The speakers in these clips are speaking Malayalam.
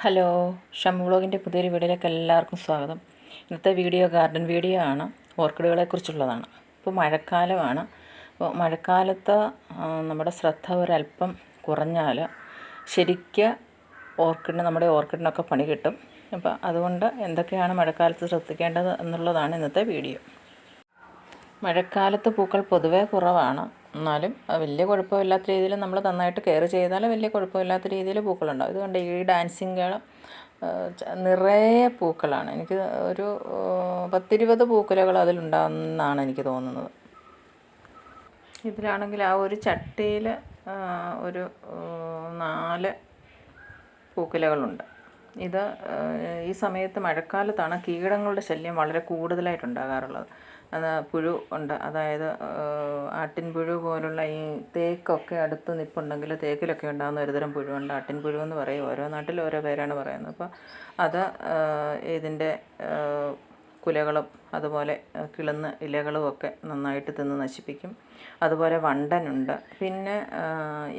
ഹലോ ഷമ്മു വ്ളോഗിന്റെ പുതിയൊരു വീഡിയോയിലേക്ക് എല്ലാവർക്കും സ്വാഗതം. ഇന്നത്തെ വീഡിയോ ഗാർഡൻ വീഡിയോ ആണ്. ഓർക്കിഡുകളെക്കുറിച്ചുള്ളതാണ്. ഇപ്പോൾ മഴക്കാലമാണ്. അപ്പോൾ മഴക്കാലത്ത് നമ്മുടെ ശ്രദ്ധ ഒരല്പം കുറഞ്ഞാൽ ശരിക്ക് ഓർക്കിഡിന് നമ്മുടെ ഓർക്കിഡിനൊക്കെ പണി കിട്ടും. അപ്പോൾ അതുകൊണ്ട് എന്തൊക്കെയാണ് മഴക്കാലത്ത് ശ്രദ്ധിക്കേണ്ടത് എന്നുള്ളതാണ് ഇന്നത്തെ വീഡിയോ. മഴക്കാലത്ത് പൂക്കൾ പൊതുവേ കുറവാണ്. എന്നാലും വലിയ കുഴപ്പമില്ലാത്ത രീതിയിൽ നമ്മൾ നന്നായിട്ട് കെയർ ചെയ്താൽ വലിയ കുഴപ്പമില്ലാത്ത രീതിയിൽ പൂക്കളുണ്ടാവും. ഇതുകൊണ്ട് ഈ ഡാൻസിങ് നിറയെ പൂക്കളാണ്. എനിക്ക് ഒരു പത്തിരുപത് പൂക്കുലകൾ അതിലുണ്ടാകുമെന്നാണ് എനിക്ക് തോന്നുന്നത്. ഇതിലാണെങ്കിൽ ആ ഒരു ചട്ടിയിൽ ഒരു നാല് പൂക്കുലകളുണ്ട് ഇത് ഈ സമയത്ത് മഴക്കാലത്താണ് കീടങ്ങളുടെ ശല്യം വളരെ കൂടുതലായിട്ടുണ്ടാകാറുള്ളത്. അത് പുഴു ഉണ്ട്. അതായത് ആട്ടിൻപുഴു ആട്ടിൻ പുഴു പോലുള്ള ഈ തേക്കൊക്കെ അടുത്ത് നിൽപ്പുണ്ടെങ്കിൽ തേക്കിലൊക്കെ ഉണ്ടാകുന്ന ഒരുതരം പുഴുണ്ട് ആട്ടിൻപുഴു എന്ന് പറയും. ഓരോ നാട്ടിൽ ഓരോ പേരാണ് പറയുന്നത്. അപ്പോൾ അത് ഇതിന്റെ കുലകളും അതുപോലെ കിളന്ന് ഇലകളും ഒക്കെ നന്നായിട്ട് തിന്ന് നശിപ്പിക്കും. അതുപോലെ വണ്ടനുണ്ട് പിന്നെ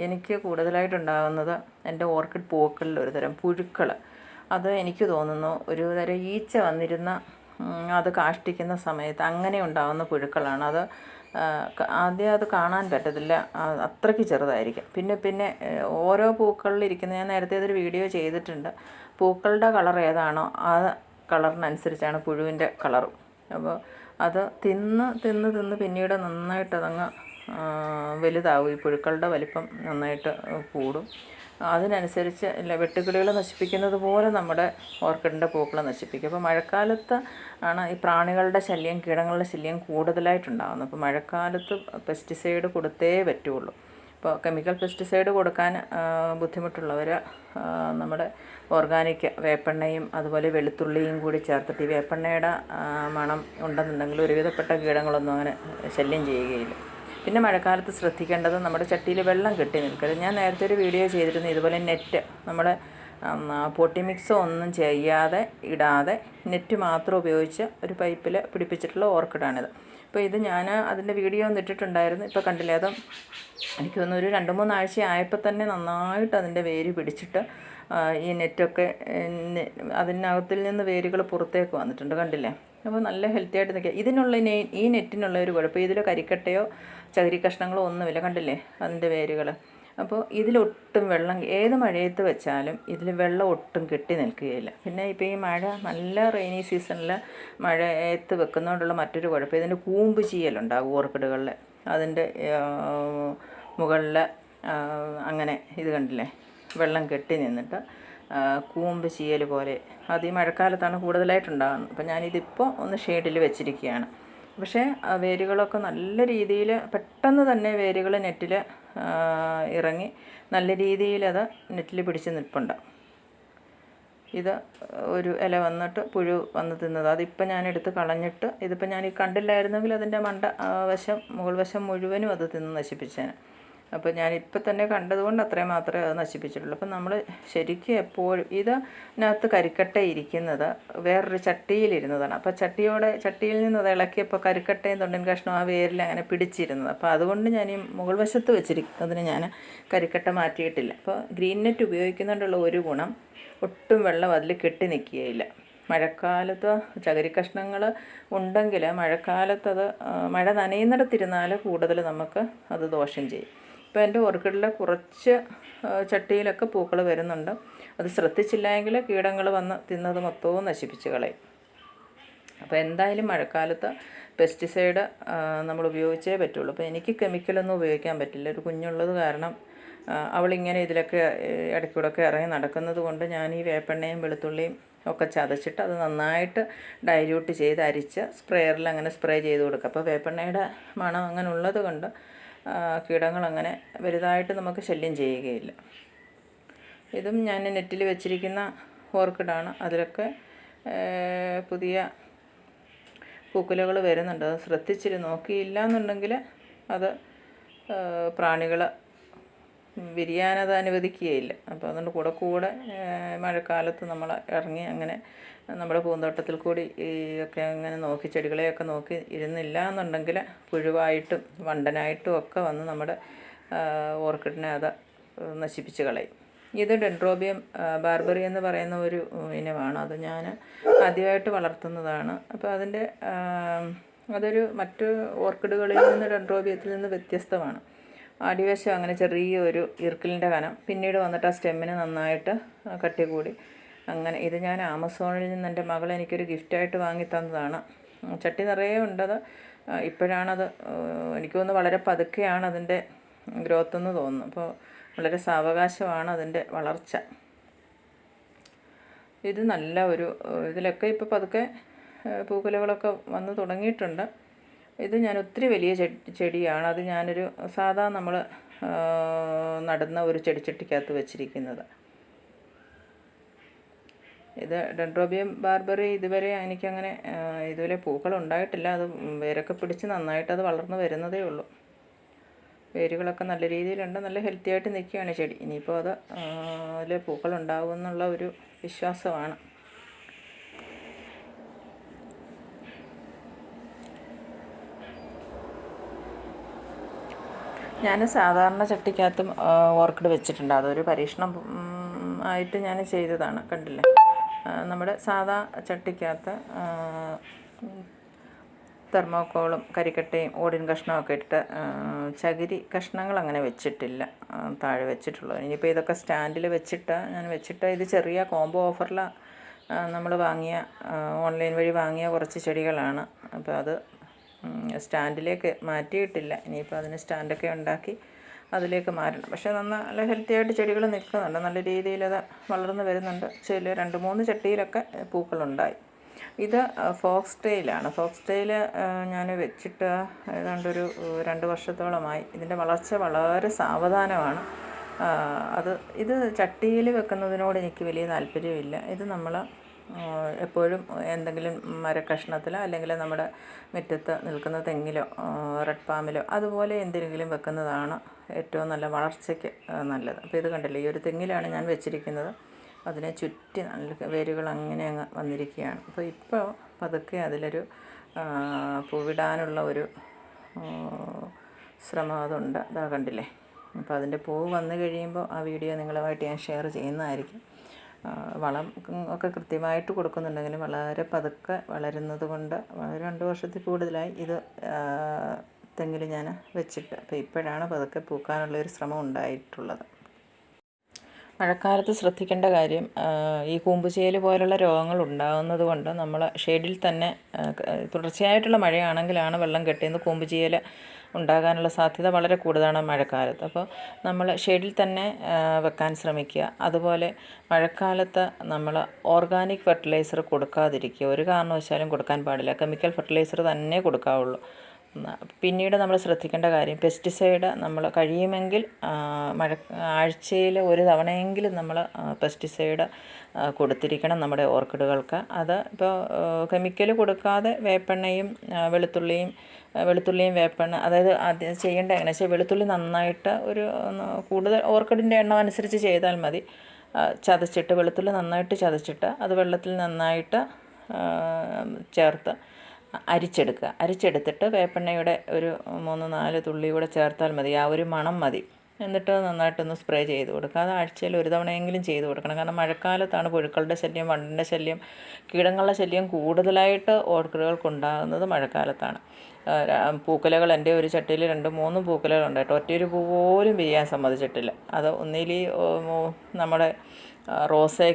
എനിക്ക് കൂടുതലായിട്ടുണ്ടാകുന്നത് എന്റെ ഓർക്കിഡ് പൂക്കളിൽ ഒരുതരം പുഴുക്കൾ അത് എനിക്ക് തോന്നുന്നു ഒരു തരം ഈച്ച വന്നിരുന്ന അത് കാഷ്ടിക്കുന്ന സമയത്ത് അങ്ങനെ ഉണ്ടാകുന്ന പുഴുക്കളാണ്. അത് ആദ്യം അത് കാണാൻ പറ്റത്തില്ല. അത്രയ്ക്ക് ചെറുതായിരിക്കും. പിന്നെ പിന്നെ ഓരോ പൂക്കളിലിരിക്കുന്ന ഞാൻ നേരത്തെ അതൊരു വീഡിയോ ചെയ്തിട്ടുണ്ട്. പൂക്കളുടെ കളർ ഏതാണോ ആ കളറിനനുസരിച്ചാണ് പുഴുവിന്റെ കളറും. അപ്പോൾ അത് തിന്ന് തിന്ന് തിന്ന് പിന്നീട് നന്നായിട്ട് അതങ്ങ് വലുതാവും. ഈ പുഴുക്കളുടെ വലിപ്പം നന്നായിട്ട് കൂടും. അതിനനുസരിച്ച് ഇല്ല വെട്ടുക്കിളികൾ നശിപ്പിക്കുന്നത് പോലെ നമ്മുടെ ഓർക്കിഡിന്റെ പൂക്കൾ നശിപ്പിക്കും. അപ്പോൾ മഴക്കാലത്ത് ആണ് ഈ പ്രാണികളുടെ ശല്യം കീടങ്ങളുടെ ശല്യം കൂടുതലായിട്ടുണ്ടാകുന്നത് അപ്പോൾ മഴക്കാലത്ത് പെസ്റ്റിസൈഡ് കൊടുത്തേ പറ്റുള്ളൂ. ഇപ്പോൾ കെമിക്കൽ പെസ്റ്റിസൈഡ് കൊടുക്കാൻ ബുദ്ധിമുട്ടുള്ളവർ നമ്മുടെ ഓർഗാനിക് വേപ്പെണ്ണയും അതുപോലെ വെളുത്തുള്ളിയും കൂടി ചേർത്തിട്ട് ഈ വേപ്പെണ്ണയുടെ മണം ഉണ്ടെന്നുണ്ടെങ്കിൽ ഒരുവിധപ്പെട്ട കീടങ്ങളൊന്നും അങ്ങനെ ശല്യം ചെയ്യുകയില്ല. പിന്നെ മഴക്കാലത്ത് ശ്രദ്ധിക്കേണ്ടത് നമ്മുടെ ചട്ടിയിൽ വെള്ളം കെട്ടി നിൽക്കരുത്. ഞാൻ നേരത്തെ ഒരു വീഡിയോ ചെയ്തിരുന്നു ഇതുപോലെ നെറ്റ് നമ്മൾ പൊട്ടി മിക്സോ ഒന്നും ചെയ്യാതെ ഇടാതെ നെറ്റ് മാത്രം ഉപയോഗിച്ച് ഒരു പൈപ്പിൽ പിടിപ്പിച്ചിട്ടുള്ള ഓർക്കിഡാണിത്. അപ്പോൾ ഇത് ഞാൻ അതിന്റെ വീഡിയോ ഒന്ന് ഇട്ടിട്ടുണ്ടായിരുന്നു. ഇപ്പോൾ കണ്ടില്ലേ അത് എനിക്ക് തോന്നുന്നു ഒരു രണ്ട് മൂന്നാഴ്ച ആയപ്പോൾ തന്നെ നന്നായിട്ട് അതിന്റെ വേര് പിടിച്ചിട്ട് ഈ നെറ്റൊക്കെ അതിനകത്തിൽ നിന്ന് വേരുകൾ പുറത്തേക്ക് വന്നിട്ടുണ്ട് കണ്ടില്ലേ? അപ്പോൾ നല്ല ഹെൽത്തി ആയിട്ട് നിൽക്കുക. ഇതിനുള്ള ഈ നെറ്റിനുള്ള ഒരു കുഴപ്പം ഇതിൽ കരിക്കട്ടയോ ചകിരി കഷ്ണങ്ങളോ ഒന്നുമില്ല കണ്ടില്ലേ? അതിന്റെ വേരുകൾ. അപ്പോൾ ഇതിലൊട്ടും വെള്ളം ഏത് മഴയത്ത് വെച്ചാലും ഇതിൽ വെള്ളം ഒട്ടും കെട്ടി നിൽക്കുകയില്ല. പിന്നെ ഇപ്പോൾ ഈ മഴ നല്ല റെയിനി സീസണിൽ മഴയത്ത് വെക്കുന്നതുകൊണ്ടുള്ള മറ്റൊരു കുഴപ്പം ഇതിന്റെ കൂമ്പ് ചീയലുണ്ടാകും ഓർക്കിഡുകളിൽ. അതിന്റെ മുകളിൽ അങ്ങനെ ഇത് കണ്ടില്ലേ? വെള്ളം കെട്ടി നിന്നിട്ട് കൂമ്പ് ചീയൽ പോലെ. അത് ഈ മഴക്കാലത്താണ് കൂടുതലായിട്ടുണ്ടാകുന്നത് അപ്പം ഞാനിതിപ്പോൾ ഒന്ന് ഷെയ്ഡിൽ വെച്ചിരിക്കുകയാണ്. പക്ഷേ വേരുകളൊക്കെ നല്ല രീതിയിൽ പെട്ടെന്ന് തന്നെ വേരുകൾ നെറ്റിൽ ഇറങ്ങി നല്ല രീതിയിൽ അത് നെറ്റിൽ പിടിച്ച് നിൽപ്പുണ്ട്. ഇത് ഒരു ഇല വന്നിട്ട് പുഴു വന്ന് തിന്നത്. അതിപ്പോൾ ഞാൻ എടുത്ത് കളഞ്ഞിട്ട് ഇതിപ്പോൾ ഞാൻ ഈ കണ്ടില്ലായിരുന്നെങ്കിൽ അതിന്റെ മണ്ട വശം മുകൾ വശം മുഴുവനും അത് തിന്ന് നശിപ്പിച്ചേനെ. അപ്പോൾ ഇപ്പം തന്നെ കണ്ടതുകൊണ്ട് അത്രയും മാത്രമേ അത് നശിപ്പിച്ചിട്ടുള്ളൂ. അപ്പം നമ്മൾ ശരിക്കും എപ്പോഴും ഇതിനകത്ത് കരിക്കട്ട ഇരിക്കുന്നത് വേറൊരു ചട്ടിയിലിരുന്നതാണ്. അപ്പോൾ ചട്ടിയോടെ ചട്ടിയിൽ നിന്ന് അത് ഇളക്കിയപ്പോൾ കരിക്കട്ടയും തൊണ്ടൻ കഷ്ണവും ആ വേരിൽ അങ്ങനെ പിടിച്ചിരുന്നത്. അപ്പോൾ അതുകൊണ്ട് ഞാൻ ഈ മുകൾ വശത്ത് വെച്ചിരിക്കുന്നതിന് ഞാൻ കരിക്കട്ട മാറ്റിയിട്ടില്ല. അപ്പോൾ ഗ്രീൻ നെറ്റ് ഉപയോഗിക്കുന്നതുകൊണ്ടുള്ള ഒരു ഗുണം ഒട്ടും വെള്ളം അതിൽ കെട്ടി നിൽക്കുകയില്ല. മഴക്കാലത്ത് ചകിരി കഷ്ണങ്ങൾ ഉണ്ടെങ്കിൽ മഴക്കാലത്ത് അത് മഴ നനയുന്നിടത്തിരുന്നാൽ കൂടുതൽ നമുക്ക് അത് ദോഷം ചെയ്യും. ഇപ്പോൾ എന്റെ ഓർക്കിഡിൽ കുറച്ച് ചട്ടിയിലൊക്കെ പൂക്കൾ വരുന്നുണ്ട്. അത് ശ്രദ്ധിച്ചില്ല എങ്കിൽ കീടങ്ങൾ വന്ന് തിന്നത് മൊത്തവും നശിപ്പിച്ച് കളയും. അപ്പോൾ എന്തായാലും മഴക്കാലത്ത് പെസ്റ്റിസൈഡ് നമ്മൾ ഉപയോഗിച്ചേ പറ്റുള്ളൂ. അപ്പോൾ എനിക്ക് കെമിക്കലൊന്നും ഉപയോഗിക്കാൻ പറ്റില്ല. ഒരു കുഞ്ഞുള്ളത് കാരണം അവളിങ്ങനെ ഇതിലൊക്കെ ഇടയ്ക്കൂടൊക്കെ ഇറങ്ങി നടക്കുന്നത് കൊണ്ട് ഞാൻ ഈ വേപ്പെണ്ണയും വെളുത്തുള്ളിയും ഒക്കെ ചതച്ചിട്ട് അത് നന്നായിട്ട് ഡൈല്യൂട്ട് ചെയ്ത് അരിച്ച് സ്പ്രേയറിൽ അങ്ങനെ സ്പ്രേ ചെയ്ത് കൊടുക്കുക. അപ്പോൾ വേപ്പെണ്ണയുടെ മണം അങ്ങനെ ഉള്ളത് കൊണ്ട് കീടങ്ങളങ്ങനെ വലുതായിട്ട് നമുക്ക് ശല്യം ചെയ്യുകയില്ല. ഇതും ഞാൻ നെറ്റിൽ വെച്ചിരിക്കുന്ന ഓർക്കിഡാണ്. അതിലൊക്കെ പുതിയ പൂക്കുലകൾ വരുന്നുണ്ട്. അത് ശ്രദ്ധിച്ചിട്ട് നോക്കിയില്ല എന്നുണ്ടെങ്കിൽ അത് പ്രാണികൾ വിരിയാനത് അനുവദിക്കുകയില്ല. അപ്പോൾ അതുകൊണ്ട് കൂടെ കൂടെ മഴക്കാലത്ത് നമ്മൾ ഇറങ്ങി അങ്ങനെ നമ്മുടെ പൂന്തോട്ടത്തിൽ കൂടി ഈ ഒക്കെ അങ്ങനെ നോക്കി ചെടികളെയൊക്കെ നോക്കി ഇരുന്നില്ല എന്നുണ്ടെങ്കിൽ പുഴുവായിട്ടും വണ്ടനായിട്ടും ഒക്കെ വന്ന് നമ്മുടെ ഓർക്കിഡിനെ അത് നശിപ്പിച്ച് കളയും. ഇത് ഡെൻഡ്രോബിയം ബാർബറി എന്ന് പറയുന്ന ഒരു ഇനമാണ്. അത് ഞാൻ ആദ്യമായിട്ട് വളർത്തുന്നതാണ്. അപ്പോൾ അതിന്റെ അതൊരു മറ്റ് ഓർക്കിഡുകളിൽ നിന്ന് ഡെൻഡ്രോബിയത്തിൽ നിന്ന് വ്യത്യസ്തമാണ്. അടിവശം അങ്ങനെ ചെറിയൊരു ഇർക്കിലിന്റെ കനം. പിന്നീട് വന്നിട്ട് ആ സ്റ്റെമ്മിന് നന്നായിട്ട് കട്ടി കൂടി അങ്ങനെ ഇത് ഞാൻ ആമസോണിൽ നിന്ന് എന്റെ മകൾ എനിക്കൊരു ഗിഫ്റ്റായിട്ട് വാങ്ങി തന്നതാണ്. ചട്ടി നിറയെ ഉണ്ടത്. ഇപ്പോഴാണത് എനിക്ക് തോന്നുന്നു വളരെ പതുക്കെയാണ് അതിന്റെ ഗ്രോത്ത് എന്ന് തോന്നുന്നു. അപ്പോൾ വളരെ സാവകാശമാണ് അതിന്റെ വളർച്ച. ഇത് നല്ല ഒരു ഇതിലൊക്കെ ഇപ്പോൾ പതുക്കെ പൂക്കുലകളൊക്കെ വന്ന് തുടങ്ങിയിട്ടുണ്ട്. ഇത് ഞാൻ ഒത്തിരി വലിയ ചെടിയാണ്. അത് ഞാനൊരു സാധാ നമ്മൾ നടുന്ന ഒരു ചെടിച്ചട്ടിക്കകത്ത് വെച്ചിരിക്കുന്നത്. ഇത് ഡെൻഡ്രോബിയം ബാർബറി ഇതുവരെ എനിക്കങ്ങനെ ഇതുവരെ പൂക്കൾ ഉണ്ടായിട്ടില്ല അത് വേരൊക്കെ പിടിച്ച് നന്നായിട്ട് അത് വളർന്നു വരുന്നതേ ഉള്ളൂ. വേരുകളൊക്കെ നല്ല രീതിയിലുണ്ട്. നല്ല ഹെൽത്തി ആയിട്ട് നിൽക്കുകയാണ് ചെടി. ഇനിയിപ്പോൾ അത് അതിൽ പൂക്കൾ ഉണ്ടാകുമെന്നുള്ള ഒരു വിശ്വാസമാണ്. ഞാൻ സാധാരണ ചട്ടിക്കകത്തും ഓർക്കിഡ് വെച്ചിട്ടുണ്ട്. അതൊരു പരീക്ഷണം ആയിട്ട് ഞാൻ ചെയ്തതാണ്. കണ്ടില്ലേ? നമ്മുടെ സാധാ ചട്ടിക്കകത്ത് തെർമോക്കോളും കരിക്കട്ടയും ഓടിൻ കഷ്ണമൊക്കെ ഇട്ട് ചകിരി കഷ്ണങ്ങൾ അങ്ങനെ വെച്ചിട്ടില്ല. താഴെ വെച്ചിട്ടുള്ളത്. ഇനിയിപ്പോൾ ഇതൊക്കെ സ്റ്റാൻഡിൽ വെച്ചിട്ട് ഞാൻ വെച്ചിട്ട് ഇത് ചെറിയ കോംബോ ഓഫറിൽ നമ്മൾ വാങ്ങിയ ഓൺലൈൻ വഴി വാങ്ങിയ കുറച്ച് ചെടികളാണ്. അപ്പോൾ അത് സ്റ്റാൻഡിലേക്ക് മാറ്റിയിട്ടില്ല. ഇനിയിപ്പോൾ അതിന് സ്റ്റാൻഡൊക്കെ ഉണ്ടാക്കി അതിലേക്ക് മാറ്റണം. പക്ഷേ നല്ല ഹെൽത്തി ആയിട്ട് ചെടികൾ നിൽക്കുന്നുണ്ട്. നല്ല രീതിയിൽ അത് വളർന്നു വരുന്നുണ്ട്. ചില രണ്ട് മൂന്ന് ചട്ടിയിലൊക്കെ പൂക്കളുണ്ടായി. ഇത് ഫോക്സ് ടെയിലാണ് ഫോക്സ് ടെയിൽ ഞാൻ വെച്ചിട്ട് ഏതാണ്ടൊരു രണ്ട് വർഷത്തോളമായി. ഇതിന്റെ വളർച്ച വളരെ സാവധാനമാണ്. അത് ഇത് ചട്ടിയിൽ വെക്കുന്നതിനോട് എനിക്ക് വലിയ താല്പര്യമില്ല. ഇത് നമ്മൾ എപ്പോഴും എന്തെങ്കിലും മരക്കഷ്ണത്തിലോ അല്ലെങ്കിൽ നമ്മുടെ മുറ്റത്ത് നിൽക്കുന്ന തെങ്ങിലോ റെഡ് പാമിലോ അതുപോലെ എന്തെങ്കിലും വെക്കുന്നതാണ് ഏറ്റവും നല്ല വളർച്ചയ്ക്ക് നല്ലത്. അപ്പോൾ ഇത് കണ്ടില്ലേ ഈ ഒരു തെങ്ങിലാണ് ഞാൻ വെച്ചിരിക്കുന്നത്. അതിനെ ചുറ്റി നല്ല വേരുകൾ അങ്ങനെ അങ്ങ് വന്നിരിക്കുകയാണ്. അപ്പോൾ ഇപ്പോൾ പതുക്കെ അതിലൊരു പൂവിടാനുള്ള ഒരു ശ്രമം അതുണ്ട്. അതാ കണ്ടില്ലേ? അപ്പോൾ അതിന്റെ പൂവ് വന്നു കഴിയുമ്പോൾ ആ വീഡിയോ നിങ്ങളുമായിട്ട് ഞാൻ ഷെയർ ചെയ്യുന്നതായിരിക്കും. വളം ഒക്കെ കൃത്യമായിട്ട് കൊടുക്കുന്നുണ്ടെങ്കിലും വളരെ പതുക്കെ വളരുന്നത് കൊണ്ട് രണ്ട് വർഷത്തിൽ കൂടുതലായി ഇത് തെങ്ങിൽ ഞാൻ വെച്ചിട്ട്. അപ്പോൾ ഇപ്പോഴാണ് പതുക്കെ പൂക്കാനുള്ളൊരു ശ്രമം ഉണ്ടായിട്ടുള്ളത്. മഴക്കാലത്ത് ശ്രദ്ധിക്കേണ്ട കാര്യം ഈ കൂമ്പുചേൽ പോലുള്ള രോഗങ്ങൾ ഉണ്ടാകുന്നത് കൊണ്ട് നമ്മൾ ഷെയ്ഡിൽ തന്നെ തുടർച്ചയായിട്ടുള്ള മഴയാണെങ്കിലാണ് വെള്ളം കെട്ടിയെന്ന് കൂമ്പുചേൽ ഉണ്ടാകാനുള്ള സാധ്യത വളരെ കൂടുതലാണ് മഴക്കാലത്ത്. അപ്പോൾ നമ്മൾ ഷെയ്ഡിൽ തന്നെ വെക്കാൻ ശ്രമിക്കുക. അതുപോലെ മഴക്കാലത്ത് നമ്മൾ ഓർഗാനിക് ഫെർട്ടിലൈസർ കൊടുക്കാതിരിക്കുക. ഒരു കാരണവശാലും കൊടുക്കാൻ പാടില്ല. കെമിക്കൽ ഫെർട്ടിലൈസർ തന്നെ കൊടുക്കാവുള്ളൂ. പിന്നീട് നമ്മൾ ശ്രദ്ധിക്കേണ്ട കാര്യം പെസ്റ്റിസൈഡ് നമ്മൾ കഴിയുമെങ്കിൽ മഴ ആഴ്ചയിൽ ഒരു തവണയെങ്കിലും നമ്മൾ പെസ്റ്റിസൈഡ് കൊടുത്തിരിക്കണം നമ്മുടെ ഓർക്കിഡുകൾക്ക്. അത് ഇപ്പോൾ കെമിക്കൽ കൊടുക്കാതെ വേപ്പെണ്ണയും വെളുത്തുള്ളിയും വെളുത്തുള്ളിയും വേപ്പെണ്ണ അതായത് ആദ്യം ചെയ്യേണ്ട എങ്ങനെ വെച്ചാൽ വെളുത്തുള്ളി നന്നായിട്ട് ഒരു കൂടുതൽ ഓർക്കിഡിന്റെ എണ്ണം അനുസരിച്ച് ചെയ്താൽ മതി. ചതച്ചിട്ട് വെളുത്തുള്ളി നന്നായിട്ട് ചതച്ചിട്ട് അത് വെള്ളത്തിൽ നന്നായിട്ട് ചേർത്ത് അരിച്ചെടുക്കുക. അരിച്ചെടുത്തിട്ട് വേപ്പെണ്ണയുടെ ഒരു മൂന്ന് നാല് തുള്ളി കൂടെ ചേർത്താൽ മതി. ആ ഒരു മണം മതി. എന്നിട്ട് നന്നായിട്ടൊന്ന് സ്പ്രേ ചെയ്ത് കൊടുക്കുക. അത് ആഴ്ചയിൽ ഒരു തവണയെങ്കിലും ചെയ്ത് കൊടുക്കണം. കാരണം മഴക്കാലത്താണ് പുഴുക്കളുടെ ശല്യം വണ്ടിന്റെ ശല്യം കീടങ്ങളുടെ ശല്യം കൂടുതലായിട്ട് ഓർക്കിഡുകൾക്കുണ്ടാകുന്നത് മഴക്കാലത്താണ്. പൂക്കലകൾ എന്റെ ഒരു ചട്ടിയിൽ രണ്ട് മൂന്ന് പൂക്കുലകളുണ്ട് കേട്ടോ. ഒറ്റയൊരു പൂ പോലും വിരിയാൻ സമ്മതിച്ചിട്ടില്ല. അത് ഓ, നമ്മുടെ റോസേ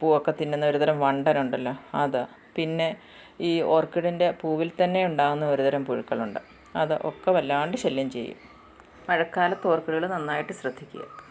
പൂവൊക്കെ തിന്നുന്ന ഒരുതരം വണ്ടനുണ്ടല്ലോ. അത്. പിന്നെ ഈ ഓർക്കിഡിന്റെ പൂവിൽ തന്നെ ഉണ്ടാകുന്ന ഒരുതരം പുഴുക്കളുണ്ട്. അത് ഒക്കെ വല്ലാണ്ട് ശല്യം ചെയ്യും. മഴക്കാലത്ത് ഓർക്കിഡുകൾ നന്നായിട്ട് ശ്രദ്ധിക്കുക.